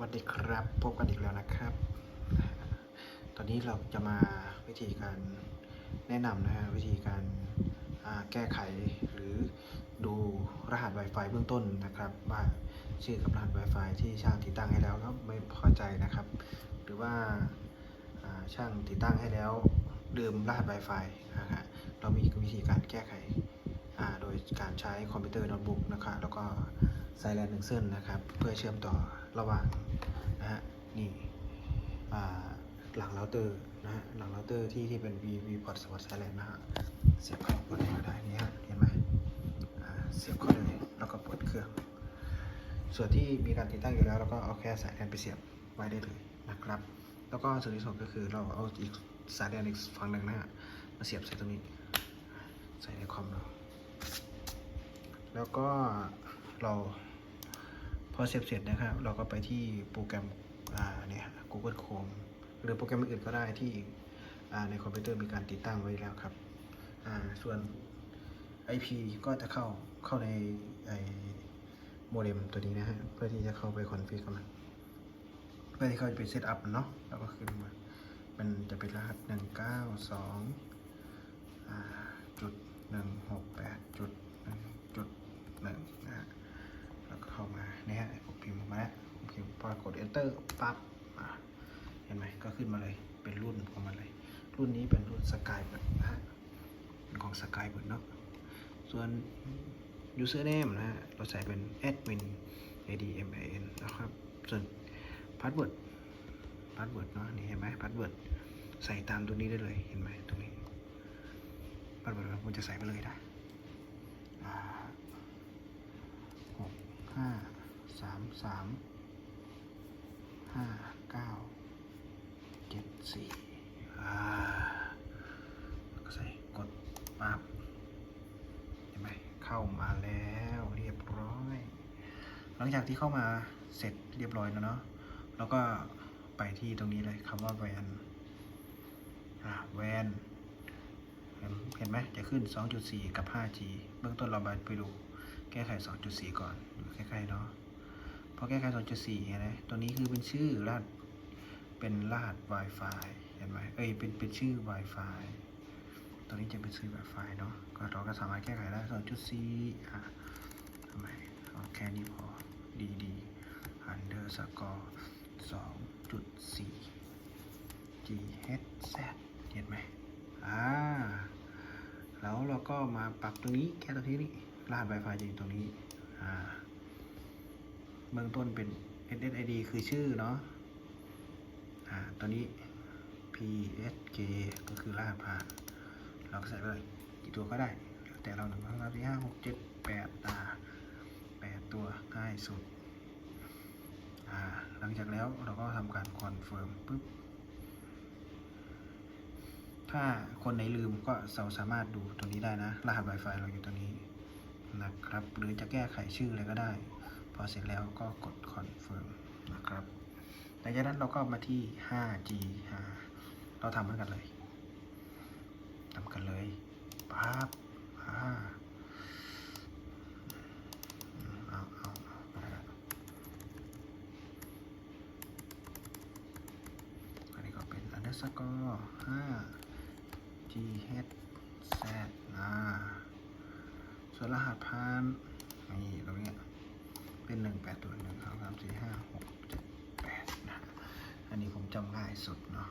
วัสดีครับพบกันอีกแล้วนะครับ ตอนนี้เราจะมาวิธีการแนะนำนะฮะวิธีการแก้ไขหรือดูรหัส Wi-Fi เบื้องต้นนะครับ ว่าชื่อกับรหัส Wi-Fi ที่ช่างติดตั้งให้แล้วแล้วไม่พอใจนะครับ หรือว่าช่างติดตั้งให้แล้วลืมรหัส Wi-Fi นะฮะเรามีวิธีการแก้ไขโดยการใช้คอมพิวเตอร์โน้ตบุ๊กนะครับแล้วก็ สายแลนหนึ่งเส้นนะครับ เพื่อเชื่อมต่อระหว่างนะฮะนี่หลังเราเตอร์นะฮะหลังเราเตอร์ที่ที่เป็น V V port สปอร์ตสายแลนนะฮะเสียบเข้าปลดมาได้นี่ฮะเห็นไหมเสียบเข้าเลยแล้วก็ปิดเครื่อง ส่วนที่มีการติดตั้งอยู่แล้วเราก็เอาแค่สายแลนไปเสียบไว้ได้เลยนะครับ แล้วก็ส่วนที่สองก็คือเราเอาอีกสายแลนอีกฝั่งหนึ่งนะฮะมาเสียบใส่ตรงนี้ใส่ในคอมเราแล้วก็เรา พอเสียบเสร็จนะครับ เราก็ไปที่โปรแกรมอ่าเนี่ย Google Chrome หรือโปรแกรมอื่นก็ได้ที่อ่าในคอมพิวเตอร์มีการติดตั้งไว้แล้วครับอ่าส่วน IP ก็จะเข้าเข้าในไอโมเด็มตัวนี้นะฮะ เพื่อที่จะเข้าไปคอนฟิกมัน เพื่อที่เขาจะไปเซตอัพเนาะแล้วก็ขึ้นมา มันจะเป็นรหัสหนึ่งเก้าสองจุดหนึ่งหกแปดจุดหนึ่งจุดหนึ่งนะฮะ พอกด enter ปั๊บเห็นไหมก็ขึ้นมาเลยเป็นรุ่นของมันเลย รุ่นนี้เป็นรุ่นสกายเบิร์ดนะฮะเป็นของสกายเบิร์ดเนาะส่วน username นะฮะเราใส่เป็น admin admin นะครับ ส่วน password password เนาะนี่เห็นไหม password ใส่ตามตัวนี้ได้เลยเห็นไหมตรงนี้ password เราควรจะใส่ไปเลยนะหกห้าสามสาม ห้าเก้าเจ็ดสี่อ่าแล้วก็ใส่กดปั๊บเห็นไหมเข้ามาแล้วเรียบร้อย หลังจากที่เข้ามาเสร็จเรียบร้อยแล้วเนาะแล้วก็ไปที่ตรงนี้เลยคำว่าแวนอ่าแวนเห็นเห็นไหมจะขึ้น 2.4 กับ 5G เบื้องต้นเราไปดูแก้ไข 2.4 ก่อน ดูใกล้ๆเนาะ พอแก้ไข 2.4 เห็นไหมตัวนี้คือเป็นชื่อรหัสเป็นรหัส Wi-Fi เห็นไหมเอ้ย เป็น เป็นชื่อ Wi-Fi ตัวนี้จะเป็นซื้อ Wi-Fi เนาะ ก็เราก็สามารถแก้ไขได้ 2.4 อะทำไมเอาแค่นี้พอ ดีดี underscore 2.4 ghz เห็นไหมอ่า แล้วเราก็มาปรับตรงนี้แค่ตรงนี้นี่รหัส Wi-Fi จะอยู่ตรงนี้ อ่า เบื้องต้นเป็น SSID คือชื่อเนาะอ่าตัวนี้ PSK ก็คือรหัสผ่าน เราก็ใส่ไปเลยกี่ตัวก็ได้ แต่เราหนึ่งสองสามสี่ห้าหกเจ็ดแปดตาแปดตัวง่ายสุดอ่าหลังจากแล้วเราก็ทำการคอนเฟิร์มปุ๊บถ้าคนไหนลืมก็เราสามารถดูตรงนี้ได้นะ รหัส Wi-Fi เราอยู่ตรงนี้นะครับ หรือจะแก้ไขชื่ออะไรก็ได้ พอเสร็จแล้วก็กดคอนเฟิร์มนะครับหลังจากนั้นเราก็มาที่ 5G อ่าเราทำกันเลยทำกันเลยปั๊บอ่าเอาเอาอาไปละอันนี้ก็เป็น underscore ห้า g h z อ่าส่วนรหัสผ่านนี่ตรงเนี้ย เป็นหนึ่งแปดตัวหนึ่งสองสามสี่ห้าหกเจ็ดแปดนะอันนี้ผมจำง่ายสุดเนาะ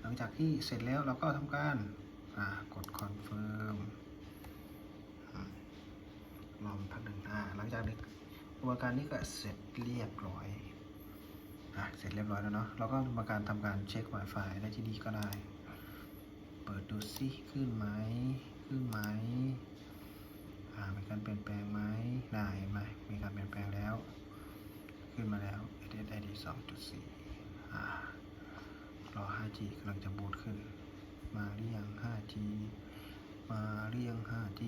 หลังจากที่เสร็จแล้วเราก็ทำการกดคอนเฟิร์มรอพักหนึ่งอ่าหลังจากนี้กระบวนการนี้ก็เสร็จเรียบร้อยอะเสร็จเรียบร้อยแล้วเนาะเราก็มาการทำการเช็ค Wi-Fi ได้ที่นี่ก็ได้ เปิดดูซิขึ้นไหมขึ้นไหมอ่ามีการเปลี่ยนแปลงไหม ได้เห็นไหมมีการเปลี่ยนแปลงแล้ว ขึ้นมาแล้ว SSID 2.4อ่ารอ 5G กำลังจะบูตขึ้น มาเรียง 5G มาเรียง 5G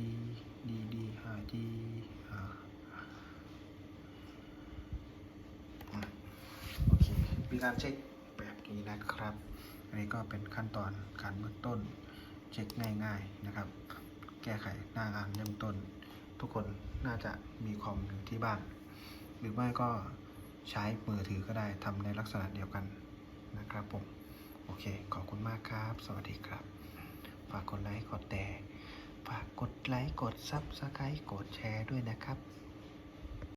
ดีดี 5G อ่าโอเคมีการเช็คแบบนี้นะครับ อันนี้ก็เป็นขั้นตอนการเบื้องต้น เช็คง่ายๆนะครับ แก้ไขหน้างานเริ่มต้น ทุกคนน่าจะมีคอมอยู่ที่บ้าน หรือไม่ก็ใช้มือถือก็ได้ทำในลักษณะเดียวกันนะครับผม โอเค ขอบคุณมากครับ สวัสดีครับ ฝากกดไลค์กดแชร์ฝากกดไลค์กดซับสไครต์กดแชร์ด้วยนะครับ